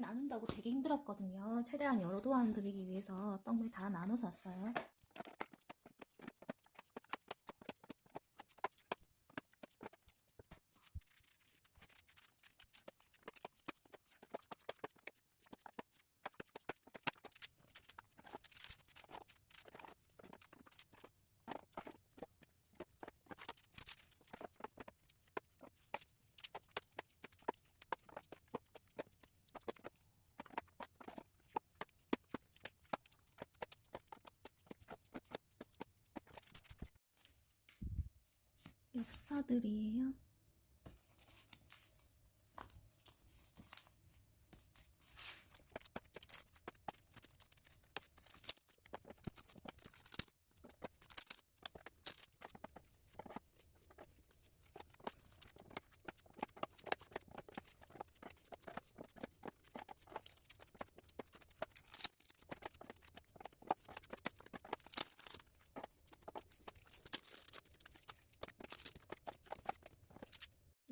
나눈다고 되게 힘들었거든요. 최대한 여러 도안 드리기 위해서 떡물 다 나눠서 왔어요. 엽사들이에요.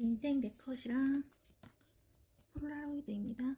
인생 네컷이랑 폴라로이드입니다.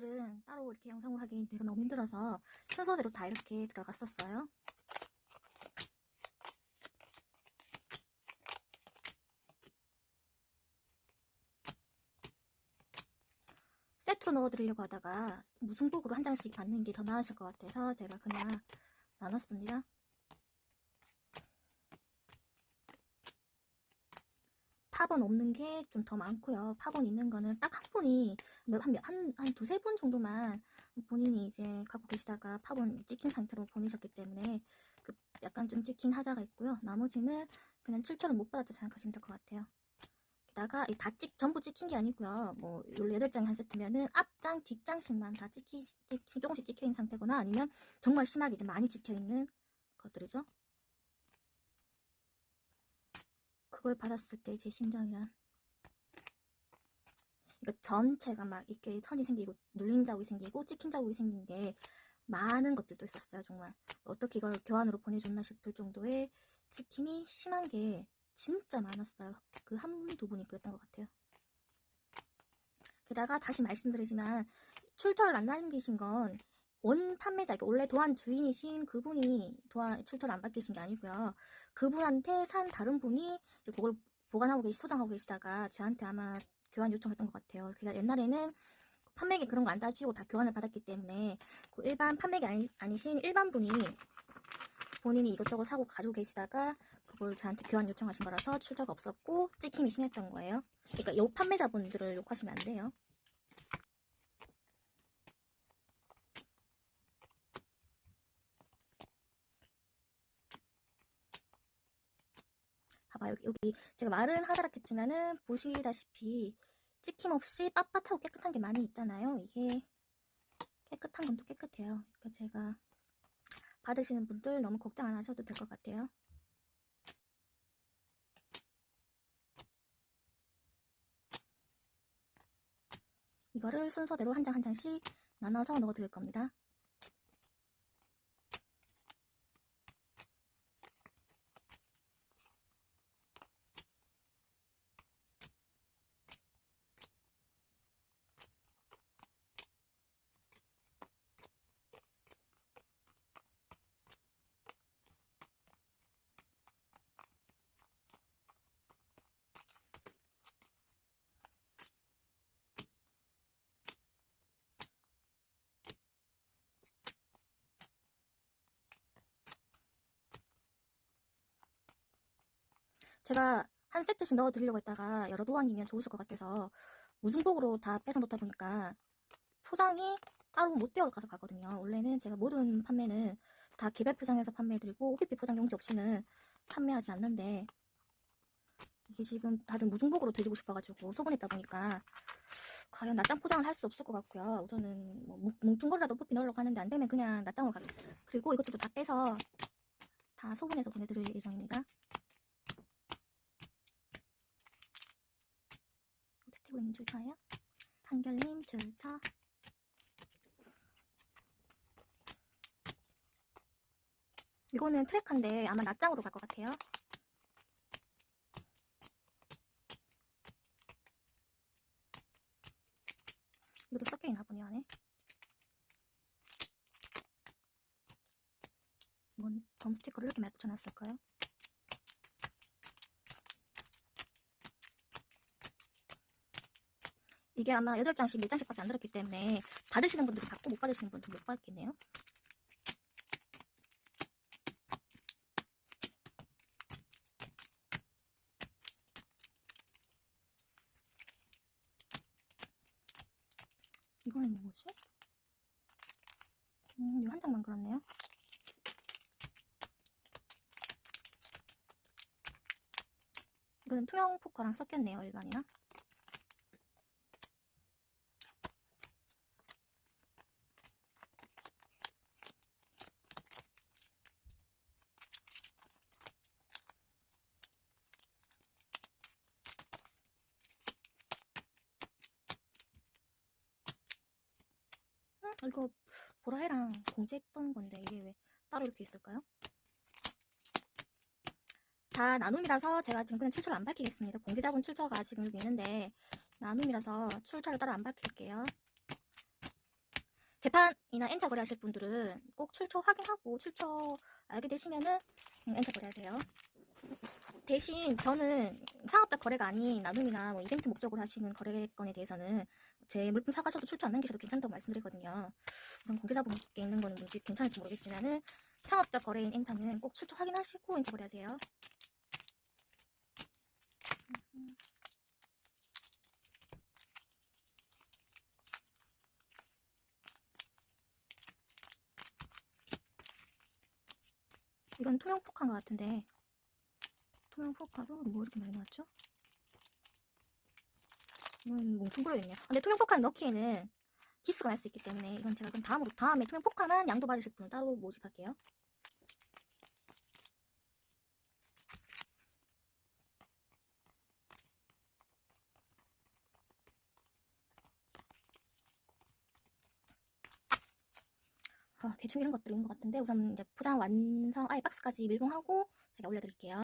포카들은 따로 이렇게 영상을 하기 되게 너무 힘들어서 순서대로 다 이렇게 들어갔었어요. 세트로 넣어드리려고 하다가 무중복으로 한 장씩 받는 게 더 나으실 것 같아서 제가 그냥 나눴습니다. 팝은 없는 게 좀 더 많고요. 팝은 있는 거는 딱 한 분이 몇- 한, 두세 분 정도만 본인이 이제 갖고 계시다가 팝은 찍힌 상태로 보내셨기 때문에 그 약간 좀 찍힌 하자가 있고요. 나머지는 그냥 7천원 못 받았다 생각하시면 될 것 같아요. 게다가 이다 찍, 전부 찍힌 게 아니고요. 뭐 18장이 한 세트면은 앞장, 뒷장씩만 다 찍히, 찍히, 조금씩 찍혀 있는 상태거나 아니면 정말 심하게 이제 많이 찍혀 있는 것들이죠. 그걸 받았을 때 제 심정이란. 그러니까 전체가 막 이렇게 선이 생기고 눌린 자국이 생기고 찍힌 자국이 생긴 게 많은 것들도 있었어요 정말. 어떻게 이걸 교환으로 보내줬나 싶을 정도의 찍힘이 심한 게 진짜 많았어요. 그 한 두 분이 그랬던 것 같아요. 게다가 다시 말씀드리지만 출처를 안 남기신 건 원 판매자, 원래 도안 주인이신 그분이 도안 출처를 안 맡기신 게 아니고요. 그분한테 산 다른 분이 이제 그걸 보관하고 계시, 소장하고 계시다가 저한테 아마 교환 요청했던 것 같아요. 그러니까 옛날에는 판매기 그런 거 안 따지고 다 교환을 받았기 때문에 그 일반 판매기 아니, 아니신 일반 분이 본인이 이것저것 사고 가지고 계시다가 그걸 저한테 교환 요청하신 거라서 출처가 없었고 찍힘이 심했던 거예요. 그러니까 요 판매자분들을 욕하시면 안 돼요. 봐봐 여기, 여기 제가 말은 하다락 했지만은 보시다시피 찍힘 없이 빳빳하고 깨끗한 게 많이 있잖아요. 이게 깨끗한 건 또 깨끗해요. 그러니까 제가 받으시는 분들 너무 걱정 안 하셔도 될 것 같아요. 이거를 순서대로 한 장 한 장씩 나눠서 넣어 드릴 겁니다. 제가 한 세트씩 넣어 드리려고 했다가 여러 도안이면 좋으실 것 같아서 무중복으로 다 빼서 놓다 보니까 포장이 따로 못 되어 가서 가거든요. 원래는 제가 모든 판매는 다 개별 포장해서 판매해드리고 OPP 포장 용지 없이는 판매하지 않는데 이게 지금 다들 무중복으로 드리고 싶어가지고 소분했다 보니까 과연 낱장 포장을 할 수 없을 것 같고요. 우선은 뭐 뭉- 뭉뚱 거라도 OPP 넣으려고 하는데 안 되면 그냥 낱장으로 가. 그리고 이것저것 다 빼서 다 소분해서 보내드릴 예정입니다. 태태고님 출처예요? 한결님 출처. 이거는 트랙한데 아마 낱장으로 갈 것 같아요. 이것도 섞여 있나 보네요, 안에. 뭔, 점 스티커를 이렇게 많이 붙여놨을까요? 이게 아마 8장씩 4장씩밖에 안 들었기 때문에 받으시는 분들이 받고 못 받으시는 분들은 못 받겠네요. 이거는 뭐지? 음, 이한 장만 그렇네요. 이거는 투명 포커랑 섞였네요, 일반이랑. 이거 보라해랑 공지했던 건데 이게 왜 따로 이렇게 있을까요? 다 나눔이라서 제가 지금 그냥 출처를 안 밝히겠습니다. 공개자분 출처가 지금 여기 있는데 나눔이라서 출처를 따로 안 밝힐게요. 재판이나 N자 거래하실 분들은 꼭 출처 확인하고 출처 알게 되시면은 음, N자 거래하세요. 대신 저는 상업자 거래가 아닌 나눔이나 뭐 이벤트 목적으로 하시는 거래건에 대해서는 제 물품 사가셔도 출처 안 남기셔도 괜찮다고 말씀드리거든요. 우선 공개자분께 있는 거는 뭔지 괜찮을지 모르겠지만은 상업자 거래인 N차는 꼭 출처 확인하시고 N차 거래하세요. 이건 투명 포카인 것 같은데 투명 포카도 뭐 이렇게 많이 나왔죠? 이건 뭉뚱그려있네요. 근데 투명 포카는 넣기에는 기스가 날 수 있기 때문에 이건 제가 그럼 다음으로 다음에 투명 포카만 양도 받으실 분을 따로 모집할게요. 어, 대충 이런 것들인 것 같은데 우선 이제 포장 완성 아예 박스까지 밀봉하고 제가 올려드릴게요.